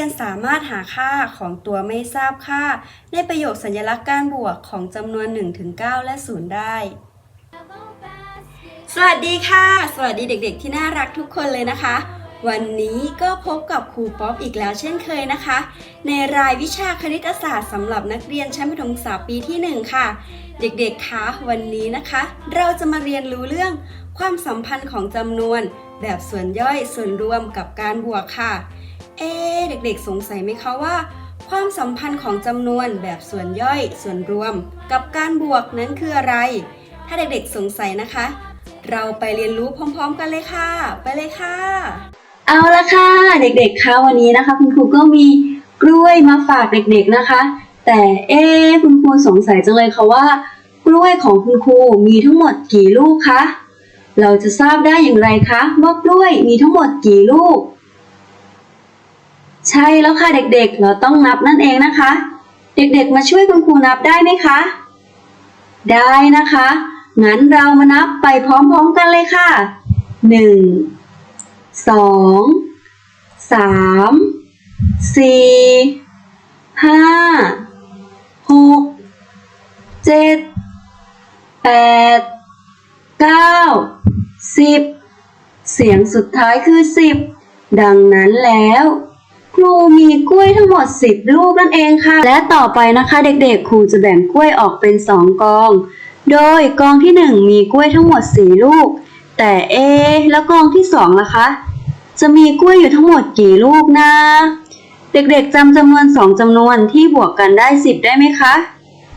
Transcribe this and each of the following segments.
ียนสามารถหาค่าของตัวไม่ทราบค่า ในประโยคสัญลักษณ์การบวกของจำนวน 1-9 และ 0 ได้ สวัสดีค่ะ สวัสดีเด็กๆ ที่น่ารักทุกคนเลยนะคะ วันนี้ก็พบกับครูป๊อปอีกแล้วเช่นเคยนะคะ ในรายวิชาคณิตศาสตร์สำหรับนักเรียนชั้นประถมศึกษาปีที่ 1 ค่ะ เด็กๆคะวันนี้นะคะ เราจะมาเรียนรู้เรื่องความสัมพันธ์ของจำนวน แบบส่วนย่อยส่วนรวมกับการบวกค่ะ เอ๊เด็กๆ สงสัยไหมคะว่า ความสัมพันธ์ของจำนวนแบบส่วนย่อย ส่วนรวม กับการบวกนั้นคืออะไร ถ้าเด็กๆ สงสัยนะคะ เราไปเรียนรู้พร้อม ๆ กันเลยค่ะ ไปเลยค่ะ เอาละค่ะ เด็กๆคะวันนี้นะคะ คุณครูก็มีกล้วยมาฝากเด็กๆนะคะ แต่เอ๊คุณครูสงสัยจังเลยค่ะว่า กล้วยของคุณครูมีทั้งหมดกี่ลูกคะเราจะทราบได้อย่างไรคะว่ากล้วยมีทั้งหมดกี่ลูก ใช่แล้วค่ะเด็กๆ เราต้องนับนั่นเองนะคะ เด็กๆ มาช่วยคุณครูนับได้ไหมคะ ได้นะคะ งั้นเรามานับไปพร้อมๆกันเลยค่ะหนึ่งสองสามสี่ห้าหกเจ็ดแปดเก้าสิบเสียงสุดท้ายคือสิบดังนั้นแล้ว รูมีกล้วยทั้งหมด 10 ลูกนั่นเองค่ะ และต่อไปนะคะเด็กๆ ครูจะแบ่งกล้วยออกเป็น 2 กอง โดยกองที่ 1 มีกล้วยทั้งหมด 4 ลูก แต่เอแล้วกองที่2ล่ะคะ จะมีกล้วยอยู่ทั้งหมดกี่ลูกนะ เด็กๆจำจำนวน 2จำนวนที่บวกกันได้ 10 ได้ไหมคะ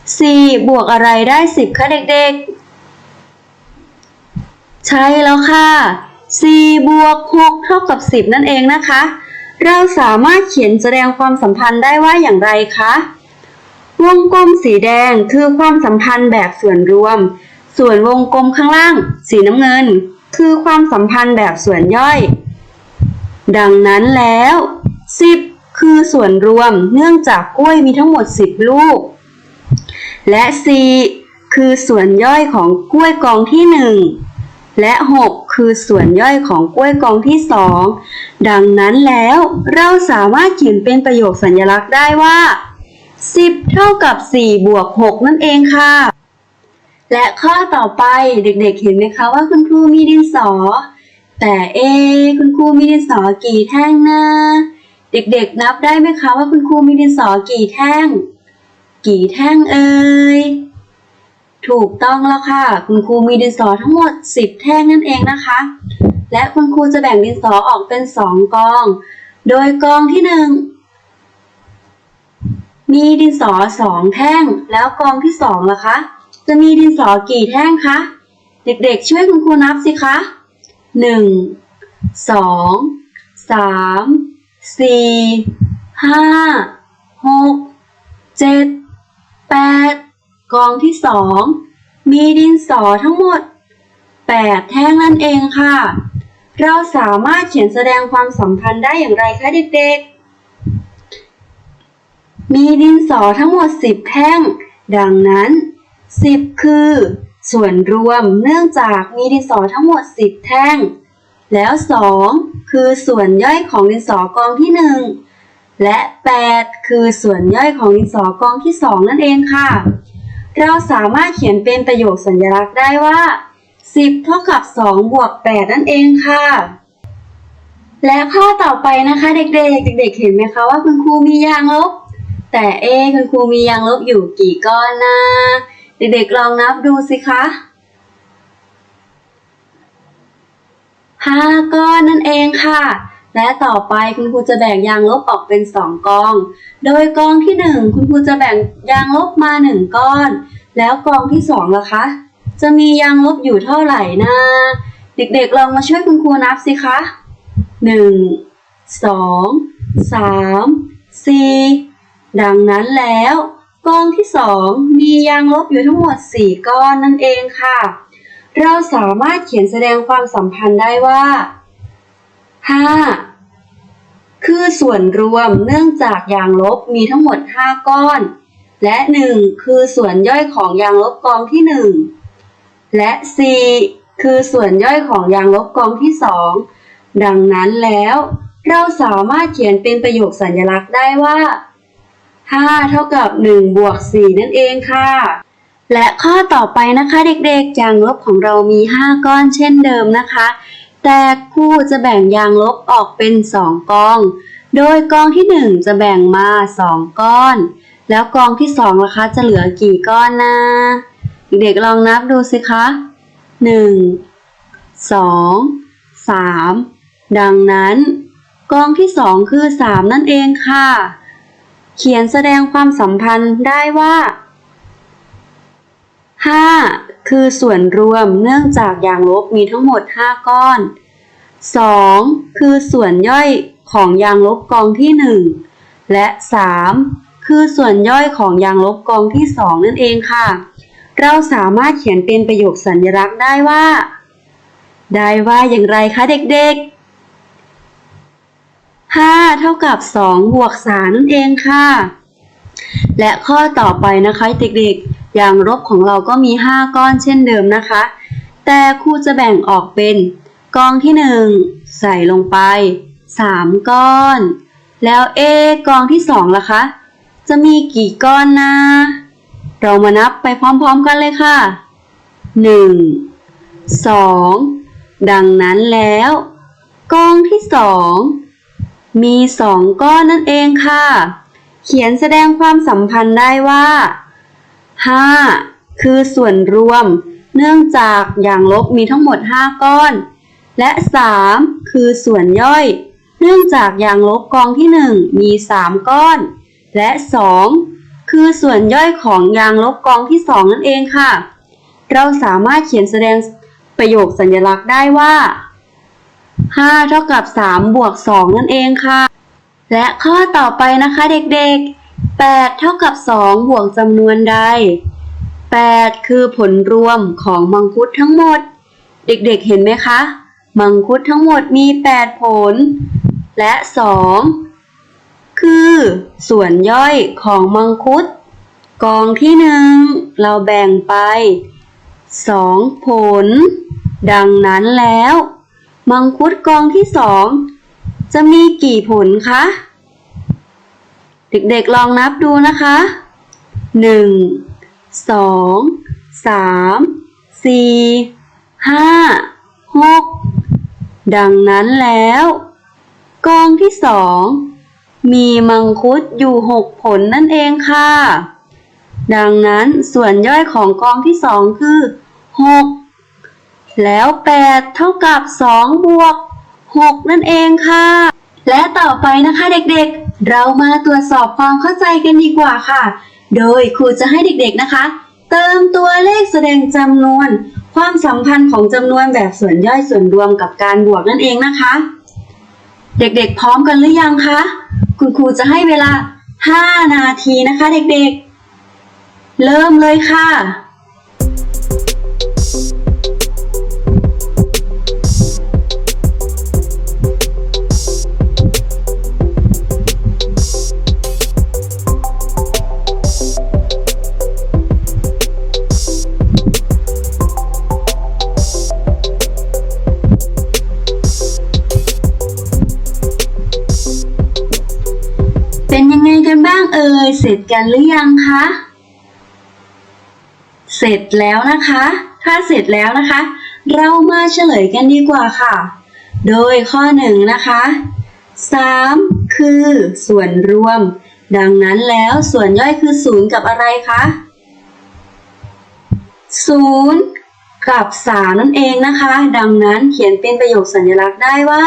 4 บวกอะไรได้ 10คะเด็กๆ ใช่แล้วค่ะ4บวก6เท่ากับ 10 นั่นเองนะคะ เราสามารถเขียนแสดงความสัมพันธ์ได้ว่าอย่างไรคะ วงกลมสีแดงคือความสัมพันธ์แบบส่วนรวม ส่วนวงกลมข้างล่าง สีน้ำเงิน คือความสัมพันธ์แบบส่วนย่อย ดังนั้นแล้ว 10 คือส่วนรวมเนื่องจากกล้วยมีทั้งหมด 10 ลูก และ 4 คือส่วนย่อยของกล้วยกองที่ 1 และ 6 คือส่วนย่อยของกล้วยกองที่ 2 ดังนั้นแล้วเราสามารถเขียนเป็นประโยคสัญลักษณ์ได้ว่า 10 เท่ากับ 4 บวก 6 นั่นเองค่ะ และข้อต่อไปเด็กๆ เห็นไหมคะว่าคุณครูมีดินสอ แต่เอ คุณครูมีดินสอกี่แท่งนะ เด็กๆ นับได้ไหมคะว่าคุณครูมีดินสอกี่แท่ง กี่แท่งเอ่ย ถูกต้องแล้วค่ะ คุณครูมีดินสอทั้งหมด 10 แท่งนั่นเองนะคะ และคุณครูจะแบ่งดินสอออกเป็น 2 กอง โดยกองที่ 1 มีดินสอ 2 แท่ง แล้วกองที่2ล่ะคะ จะมีดินสอกี่แท่งคะ เด็กๆ ช่วยคุณครูนับสิคะ 1 2 3 4 5 6 7 8 กองที่2มีดินสอทั้งหมด 8 แท่งนั่นเองค่ะ เราสามารถเขียนแสดงความสัมพันธ์ได้อย่างไรคะเด็กๆ มีดินสอทั้งหมด 10 แท่ง ดังนั้น 10 คือ ส่วนรวมเนื่องจากมีดินสอทั้งหมด 10 แท่ง แล้ว 2 คือส่วนย่อยของดินสอกองที่ 1 และ 8 คือส่วนย่อยของดินสอกองที่ 2 นั่นเองค่ะ เราสามารถเขียนเป็นประโยคสัญลักษณ์ได้ว่า 10 เท่ากับ 2 บวก 8 นั่นเองค่ะ และข้อต่อไปนะคะ เด็กๆ เด็กๆ เห็นไหมคะว่าคุณครูมียางลบ แต่เอคุณครูมียางลบอยู่กี่ก้อนนะ เด็กๆ ลองนับดูสิคะห้าก้อนนั่นเองค่ะ และต่อไปคุณครูจะแบ่งยางลบออกเป็นสองกอง โดยกองที่หนึ่งคุณครูจะแบ่งยางลบมาหนึ่งก้อน แล้วกองที่สองล่ะคะ จะมียางลบอยู่เท่าไหร่นะ เด็กๆลองมาช่วยคุณครูนับสิคะหนึ่งสองสามสี่ดังนั้นแล้วกองที่สองมียางลบอยู่ทั้งหมดสี่ก้อนนั่นเองค่ะ เราสามารถเขียนแสดงความสัมพันธ์ได้ว่า 5 คือส่วนรวมเนื่องจากยางลบมีทั้งหมด 5 ก้อน และ 1 คือส่วนย่อยของยางลบกองที่ 1 และ 4 คือส่วนย่อยของยางลบกองที่ 2 ดังนั้นแล้ว เราสามารถเขียนเป็นประโยคสัญลักษณ์ได้ว่า 5 เท่ากับ 1 บวก 4 นั่นเองค่ะ และข้อต่อไปนะคะเด็กๆยางลบของเรามี 5 ก้อนเช่นเดิมนะคะ แต่ครูจะแบ่งยางลบออกเป็น2กอง โดยกองที่ 1 จะแบ่งมา 2 ก้อน แล้วกองที่2ล่ะคะจะเหลือกี่ก้อนนะ เด็กลองนับดูสิคะ 1 2 3 ดังนั้น กองที่ 2 คือ 3 นั่นเองค่ะ เขียนแสดงความสัมพันธ์ได้ว่า 5 คือส่วนรวมเนื่องจากอย่างลบมีทั้งหมด 5 ก้อน 2 คือส่วนย่อยของยางลบกองที่ 1 และ 3 คือส่วนย่อยของยางลบกองที่ 2 นั่นเองค่ะ เราสามารถเขียนเป็นประโยคสัญลักษณ์ได้ว่า ได้ว่าอย่างไรคะเด็กๆ 5 เท่ากับ 2 บวก 3 นั่นเองค่ะ และข้อต่อไปนะคะเด็กๆ ย่างลบของเราก็มี 5 ก้อนเช่นเดิมนะคะ แต่ครูจะแบ่งออกเป็นกองที่ 1 ใส่ลงไป 3 ก้อน แล้ว A กองที่2ล่ะคะ จะมีกี่ก้อนนะ เรามานับไปพร้อมๆกันเลยค่ะ 1 2 ดังนั้นแล้ว กองที่ 2 มี 2 ก้อนนั่นเองค่ะ เขียนแสดงความสัมพันธ์ได้ว่า 5 คือส่วนรวม เนื่องจากอย่างลบมีทั้งหมด 5 ก้อน และ 3 คือส่วนย่อย เนื่องจากอย่างลบกองที่ 1 มี 3 ก้อน และ 2 คือส่วนย่อยของยางลบกองที่ 2 นั่นเองค่ะ เราสามารถเขียนแสดงประโยคสัญลักษณ์ได้ว่า 5 เท่ากับ 3 บวก 2 นั่นเองค่ะ และข้อต่อไปนะคะเด็กๆ 8 เท่ากับ 2 บวกจำนวนใด 8 คือผลรวมของมังคุดทั้งหมด เด็กๆเห็นไหมคะ มังคุดทั้งหมดมี 8 ผล และ 2 คือส่วนย่อยของมังคุด กองที่หนึ่งเราแบ่งไป 2 ผล ดังนั้นแล้ว มังคุดกองที่สองจะมีกี่ผลคะ เด็กๆลองนับดูนะคะ 1 2 3 4 5 6 ดังนั้นแล้วกองที่สองมีมังคุดอยู่6ผลนั่นเองค่ะ ดังนั้นส่วนย่อยของกองที่สองคือ 6 แล้ว 8 เท่ากับ 2 บวก 6 นั่นเองค่ะ และต่อไปนะคะเด็กๆ เรามาตรวจสอบความเข้าใจกันดีกว่าค่ะ โดยครูจะให้เด็กๆนะคะ เติมตัวเลขแสดงจำนวน ความสัมพันธ์ของจำนวนแบบส่วนย่อยส่วนรวมกับการบวกนั่นเองนะคะ เด็กๆพร้อมกันหรือยังคะ คุณครูจะให้เวลา 5 นาทีนะคะ เด็กๆ เริ่มเลยค่ะ เสร็จกันหรือยังคะ เสร็จแล้วนะคะ ถ้าเสร็จแล้วนะคะ เรามาเฉลยกันดีกว่าค่ะ โดยข้อหนึ่งนะคะ3คือส่วนรวม ดังนั้นแล้วส่วนย่อยคือ0กับอะไรคะ0กับ3นั่นเองนะคะ ดังนั้นเขียนเป็นประโยคสัญลักษณ์ได้ว่า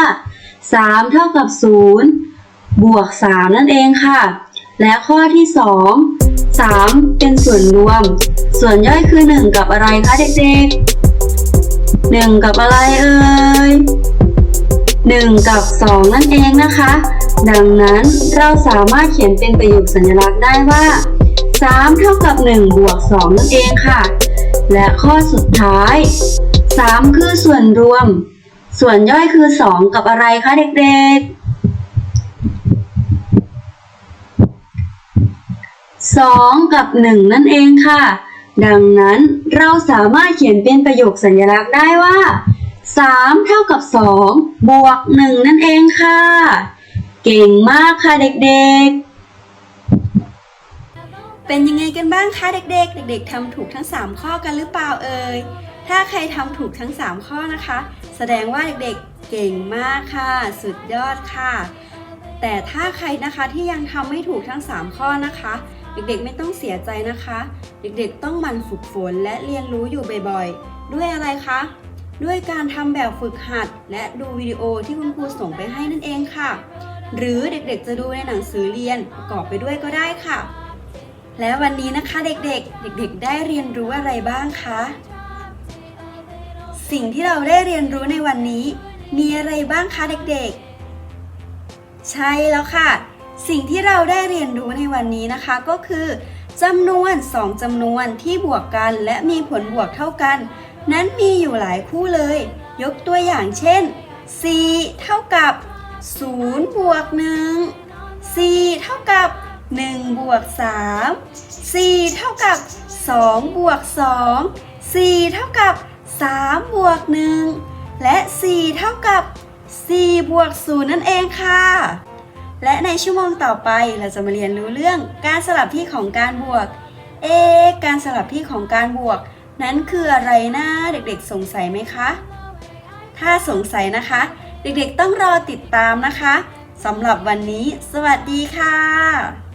3 เท่ากับ 0 บวก 3 นั่นเองค่ะ และข้อที่ 2 3 เป็นส่วนรวม ส่วนย่อยคือ 1 กับอะไรคะเด็กๆ 1 กับอะไรเอ่ย 1 กับ 2 นั่นเองนะคะ ดังนั้นเราสามารถเขียนเป็นประโยคสัญลักษณ์ได้ว่า 3 เท่ากับ 1 บวก 2 นั่นเองค่ะ และข้อสุดท้าย 3 คือส่วนรวม ส่วนย่อยคือ 2 กับอะไรคะเด็กๆ 2 กับ 1 นั่นเองค่ะ ดังนั้นเราสามารถเขียนเป็นประโยคสัญลักษณ์ได้ว่า 3 เท่ากับ 2 บวก 1 นั่นเองค่ะ เก่งมากค่ะเด็กๆเป็นยังไงกันบ้างคะเด็กๆ เด็ก ๆทำถูกทั้ง 3 ข้อกันหรือเปล่าเอ่ย ถ้าใครทำถูกทั้ง 3 ข้อนะคะ แสดงว่าเด็กๆเก่งมากค่ะ สุดยอดค่ะ แต่ถ้าใครนะคะที่ยังทำไม่ถูกทั้ง 3 ข้อนะคะ เด็กๆไม่ต้องเสียใจนะคะ เด็กๆต้องหมั่นฝึกฝนและเรียนรู้อยู่บ่อยๆ ด้วยอะไรคะ ด้วยการทำแบบฝึกหัด และดูวิดีโอที่คุณครูส่งไปให้นั่นเองค่ะ หรือเด็กๆจะดูในหนังสือเรียนประกอบไปด้วยก็ได้ค่ะ และวันนี้นะคะเด็กๆ เด็กๆ ได้เรียนรู้อะไรบ้างคะ สิ่งที่เราได้เรียนรู้ในวันนี้ มีอะไรบ้างคะเด็กๆ ใช่แล้วค่ะ สิ่งที่เราได้เรียนรู้ในวันนี้นะคะก็คือจำนวน 2จำนวนที่บวกกันและมีผลบวกเท่ากัน นั้นมีอยู่หลายคู่เลย ยกตัวอย่างเช่น4เท่ากับ0บวก1 4เท่ากับ1บวก3 4เท่ากับ2บวก2 4เท่ากับ3บวก1และ4เท่ากับ4บวก0นั่นเองค่ะ และในชั่วโมงต่อไปเราจะมาเรียนรู้เรื่องการสลับที่ของการบวก เอการสลับที่ของการบวก นั้นคืออะไรนะเด็กๆสงสัยไหมคะ ถ้าสงสัยนะคะ เด็กๆต้องรอติดตามนะคะสำหรับวันนี้ สวัสดีค่ะ